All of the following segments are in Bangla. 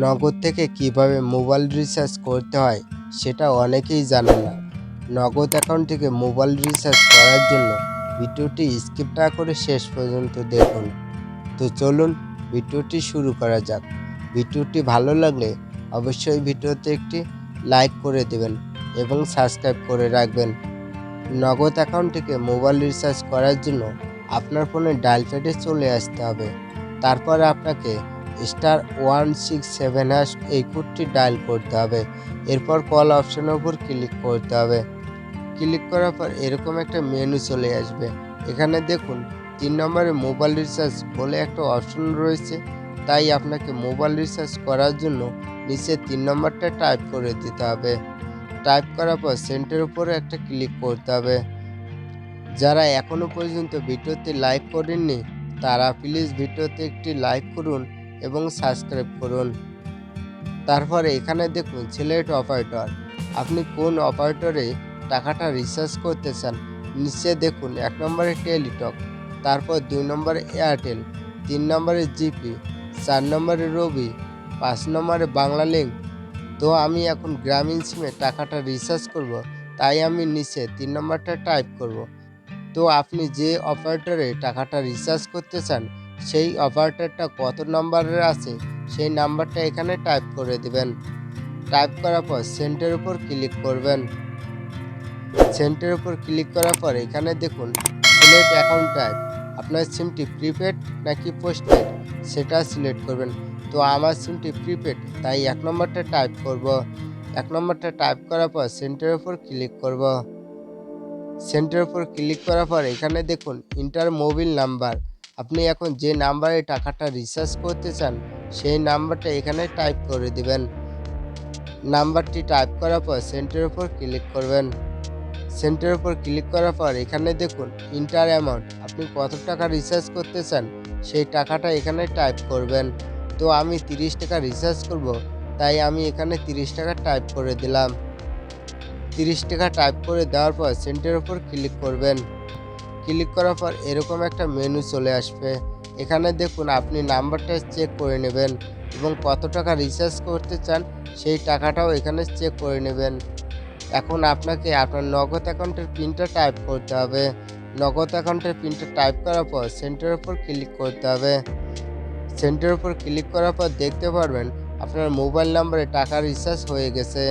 নগদ থেকে কীভাবে মোবাইল রিচার্জ করতে হয় সেটা অনেকেই জানে না। নগদ অ্যাকাউন্ট থেকে মোবাইল রিচার্জ করার জন্য ভিডিওটি স্কিপ না করে শেষ পর্যন্ত দেখুন। তো চলুন ভিডিওটি শুরু করা যাক। ভিডিওটি ভালো লাগলে অবশ্যই ভিডিওতে একটি লাইক করে দেবেন এবং সাবস্ক্রাইব করে রাখবেন। নগদ অ্যাকাউন্ট থেকে মোবাইল রিচার্জ করার জন্য আপনার ফোনে ডায়াল প্যাডে চলে আসতে হবে। তারপর আপনাকে star one six seven hash এই কোডটি ডায়াল করতে হবে। এরপর কল অপশনের উপর ক্লিক করতে হবে। ক্লিক করার পর এরকম একটা মেনু চলে আসবে। এখানে দেখুন, তিন নম্বরে মোবাইল রিচার্জ বলে একটা অপশন রয়েছে। তাই আপনাকে মোবাইল রিচার্জ করার জন্য নিচে তিন নম্বরটা টাইপ করে দিতে হবে। টাইপ করার পর সেন্টের উপরে একটা ক্লিক করতে হবে। যারা এখনও পর্যন্ত ভিডিওতে লাইক করেননি, তারা প্লিজ ভিডিওতে একটি লাইক করুন। এবং সাবস্ক্রাইব করুন। তারপরে এখানে দেখুন সিলেক্ট অপারেটর আপনি কোন অপারেটরে টাকাটা রিচার্জ করতে চান, নিচে দেখুন, এক নম্বরে টেলিটক, তারপর দুই নম্বরে এয়ারটেল, তিন নম্বরে জিপি, চার নম্বরে রবি, পাঁচ নম্বরে বাংলা লিঙ্ক তো আমি এখন গ্রামীণ সিমে টাকাটা রিচার্জ করব, তাই আমি নিচে তিন নম্বরটা টাইপ করব। তো আপনি যে অপারেটরে টাকাটা রিচার্জ করতে চান সেই অপারেটরটা কত নম্বরের আছে সেই নাম্বারটা এখানে টাইপ করে দিবেন। টাইপ করার পর সেন্টের উপর ক্লিক করবেন। সেন্টের উপর ক্লিক করার পর এখানে দেখুন সিলেক্ট অ্যাকাউন্ট টাইপ। আপনার সিমটি প্রিপেড নাকি পোস্টপেড সেটা সিলেক্ট করবেন। তো আমার সিমটি প্রিপেড, তাই এক নম্বরটা টাইপ করব। এক নম্বরটা টাইপ করার পর সেন্টের উপর ক্লিক করব। সেন্টার উপর ক্লিক করার পর এখানে দেখুন ইন্টার মোবিল নাম্বার। আপনি এখন যে নাম্বারে টাকাটা রিচার্জ করতে চান, সেই নাম্বারটা এখানে টাইপ করে দিবেন। নাম্বারটি টাইপ করার পর সেন্টার উপর ক্লিক করবেন। সেন্টার উপর ক্লিক করার পর এখানে দেখুন ইন্টার অ্যামাউন্ট আপনি কত টাকা রিচার্জ করতে চান, সেই টাকাটা এখানে টাইপ করবেন। তো আমি তিরিশ টাকা রিচার্জ করব, তাই আমি এখানে তিরিশ টাকা টাইপ করে দিলাম। তিরিশ টাকা টাইপ করে দেওয়ার পর সেন্টের উপর ক্লিক করবেন। ক্লিক করার পর এরকম একটা মেনু চলে আসবে। এখানে দেখুন আপনি নাম্বারটা চেক করে নেবেন এবং কত টাকা রিচার্জ করতে চান সেই টাকাটাও এখানে চেক করে নেবেন। এখন আপনাকে আপনার নগদ অ্যাকাউন্টের পিনটা টাইপ করতে হবে। নগদ অ্যাকাউন্টের পিনটা টাইপ করার পর সেন্টার উপর ক্লিক করতে হবে। সেন্টার উপর ক্লিক করার পর দেখতে পারবেন আপনার মোবাইল নাম্বারে টাকা রিচার্জ হয়ে গেছে।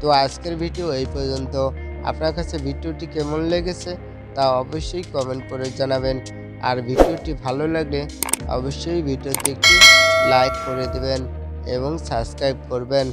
তো আজকের ভিডিও এই পর্যন্ত। আপনার কাছে ভিডিওটি কেমন লেগেছে? তা অবশ্যই কমেন্ট করে জানাবেন। আর ভিডিওটি ভালো লাগলে অবশ্যই ভিডিওতে একটি লাইক করে দেবেন এবং সাবস্ক্রাইব করবেন।